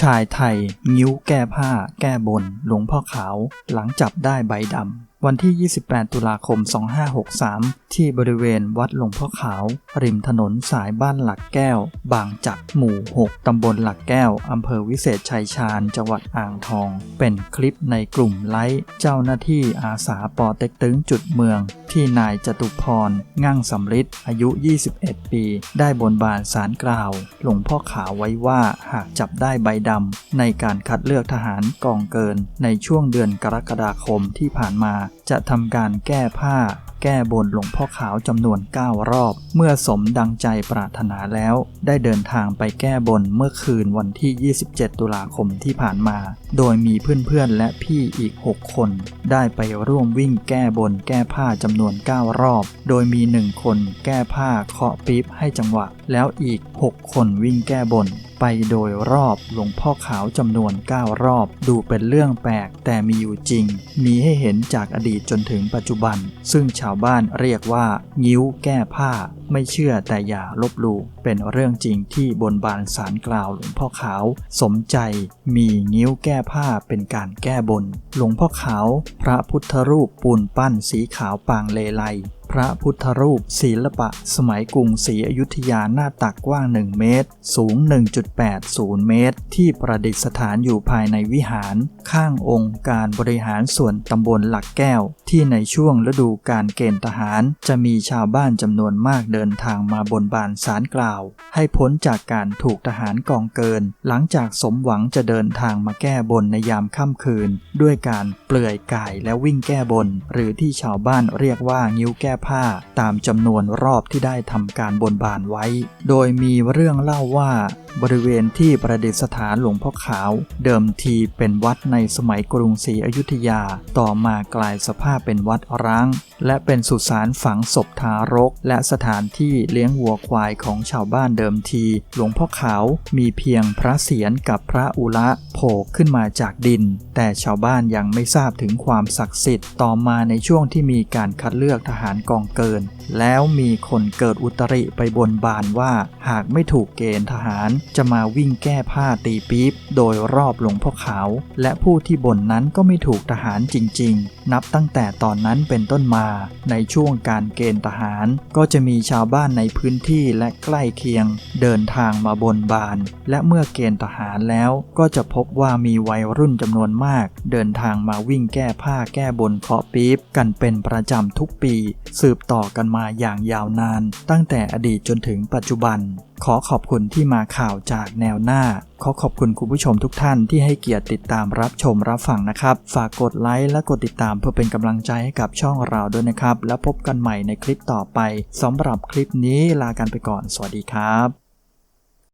ชายไทย งิ้วแก้ผ้า แก้บน หลวงพ่อขาว หลังจับได้ใบดำ วันที่ 28 ตุลาคม 2563 ที่บริเวณวัดหลวงพ่อขาว ริมถนนสายบ้านหลักแก้ว บางจักหมู่ 6 ตำบลหลักแก้ว อำเภอวิเศษชัยชาญ จังหวัดอ่างทอง เป็นคลิปในกลุ่มไลฟ์เจ้าหน้าที่อาสาปอเต็กตึงจุดเมือง ที่นายจตุพรงั่งสำริดอายุ 21 ปี ได้บนบานสารกล่าว หลวงพ่อขาวไว้ว่าหากจับได้ใบดำในการคัดเลือกทหารกองเกินในช่วงเดือนกรกฎาคมที่ผ่านมาจะทำการแก้ผ้า แก้บนหลวงพ่อขาวจำนวน 9 รอบ เมื่อสมดังใจปรารถนาแล้ว ได้เดินทางไปแก้บนเมื่อคืนวันที่ 27 ตุลาคมที่ผ่านมา โดยมีเพื่อนๆและพี่อีก 6 คน ได้ไปร่วมวิ่งแก้บนแก้ผ้าจำนวน 9 รอบ โดยมี 1 คนแก้ผ้าเคาะปี๊บให้จังหวะ แล้วอีก 6 คนวิ่งแก้บน ไปโดยรอบหลวงพ่อขาวจำนวน 9 รอบ ดูเป็นเรื่องแปลกแต่มีอยู่จริง มีให้เห็นจากอดีตจนถึงปัจจุบัน ซึ่งชาวบ้านเรียกว่า งิ้วแก้ผ้า ไม่เชื่อแต่อย่าลบลู่เป็นเรื่องจริงที่บนบานสารกล่าวหลวงพ่อขาว สมใจมีงิ้วแก้ผ้าเป็นการแก้บน หลวงพ่อขาว พระพุทธรูปปูนปั้นสีขาวปางเลไล ระพุทธรูปศิลปะ สมัยกรุงศรีอยุธยาหน้าตักกว้าง 1 เมตร สูง 1.80 เมตร ที่ประดิษฐานอยู่ภายในวิหาร ข้างองค์การบริหารส่วนตำบลหลักแก้ว ที่ในช่วงฤดูการเกณฑ์ทหาร จะมีชาวบ้านจำนวนมากเดินทางมาบนบานสารกล่าว ให้พ้นจากการถูกทหารกองเกิน หลังจากสมหวังจะเดินทางมาแก้บนในยามค่ำคืน ด้วยการเปลือยกายและวิ่งแก้บน หรือที่ชาวบ้านเรียกว่างิ้วแก้ผ้าตามจำนวนรอบที่ได้ทำการบนบานไว้ โดยมีเรื่องเล่าว่าบริเวณที่ประดิษฐานหลวงพ่อขาว เดิมทีเป็นวัดในสมัยกรุงศรีอยุธยา ต่อมากลายสภาพเป็นวัดร้าง และเป็นสุสานฝังศพทารก และสถานที่เลี้ยงวัวควายของชาวบ้านเดิมที หลวงพ่อขาวมีเพียงพระเศียรกับพระอุระโผล่ขึ้นมาจากดิน แต่ชาวบ้านยังไม่ทราบถึงความศักดิ์สิทธิ์ต่อมาในช่วงที่มีการคัดเลือกทหารกองเกิน แล้วมีคนเกิดอุตริไปบนบานว่า หากไม่ถูกเกณฑ์ทหารจะมาวิ่งแก้ผ้าตีปี๊บโดยรอบหลวงพ่อขาว และผู้ที่บ่นนั้นก็ไม่ถูกทหารจริง ๆ นับตั้งแต่ตอนนั้นเป็นต้นมา ในช่วงการเกณฑ์ทหาร ก็จะมีชาวบ้านในพื้นที่และใกล้เคียง เดินทางมาบนบาน และเมื่อเกณฑ์ทหารแล้วก็จะพบว่ามีวัยรุ่นจำนวนมาก เดินทางมาวิ่งแก้ผ้าแก้บนเคาะปี๊บกันเป็นประจำทุกปีสืบต่อกันมาอย่างยาวนาน ตั้งแต่อดีตจนถึงปัจจุบัน ขอขอบคุณที่มาข่าวจากแนวหน้า ขอขอบคุณคุณผู้ชมทุกท่านที่ให้เกียรติติดตามรับชมรับฟังนะครับ ฝากกดไลค์และกดติดตามเพื่อเป็นกำลังใจให้กับช่องเราด้วยนะครับ แล้วพบกันใหม่ในคลิปต่อไปสำหรับคลิปนี้ลากันไปก่อน สวัสดีครับ